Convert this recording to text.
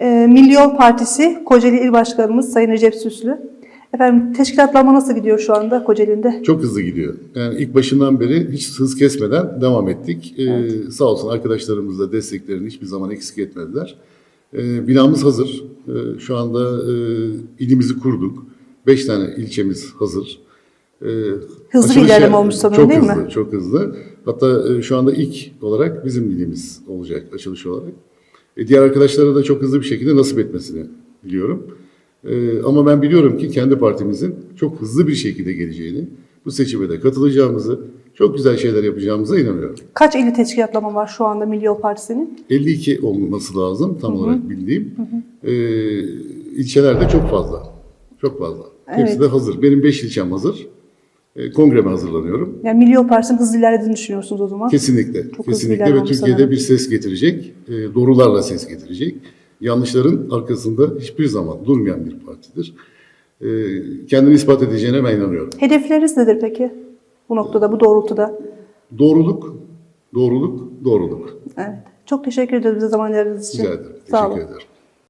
Milli Yol Partisi Kocaeli İl Başkanımız Sayın Recep Süslü. Efendim teşkilatlanma nasıl gidiyor şu anda Kocaeli'nde? Çok hızlı gidiyor. Yani ilk başından beri hiç hız kesmeden devam ettik. Ee, Sağ olsun arkadaşlarımız da desteklerini hiçbir zaman eksik etmediler. Ee, binamız hazır. Ee, şu anda e, ilimizi kurduk. Beş tane ilçemiz hazır. Ee, Hızlı bir ilerleme olmuş sanırım, çok değil mi? hızlı, Çok hızlı. Hatta e, şu anda ilk olarak bizim ilimiz olacak açılış olarak. E, diğer arkadaşlara da çok hızlı bir şekilde nasip etmesini biliyorum. Ee, ama ben biliyorum ki kendi partimizin çok hızlı bir şekilde geleceğini, bu seçime de katılacağımızı, çok güzel şeyler yapacağımıza inanıyorum. Kaç ili teşkilatlama var şu anda Milli Yol Partisi'nin? 52 olması lazım tam olarak bildiğim. Ee, ilçelerde çok fazla. Çok fazla. Hepsi Evet. de hazır. Benim 5 ilçem hazır. Ee, kongreme hazırlanıyorum. Yani Milli Partisi'nin hızlı ilerlediğini düşünüyorsunuz o zaman. Kesinlikle. Çok kesinlikle ve Türkiye'de sanırım. bir ses getirecek. e, doğrularla ses getirecek. Yanlışların arkasında hiçbir zaman durmayan bir partidir. E, kendini ispat edeceğine ben inanıyorum. Hedefleriniz nedir peki? Bu noktada, bu doğrultuda. Doğruluk, doğruluk, doğruluk. Evet. Çok teşekkür ederim bize zaman ayırdığınız için. Rica ederim. Sağ Teşekkür olun. ederim.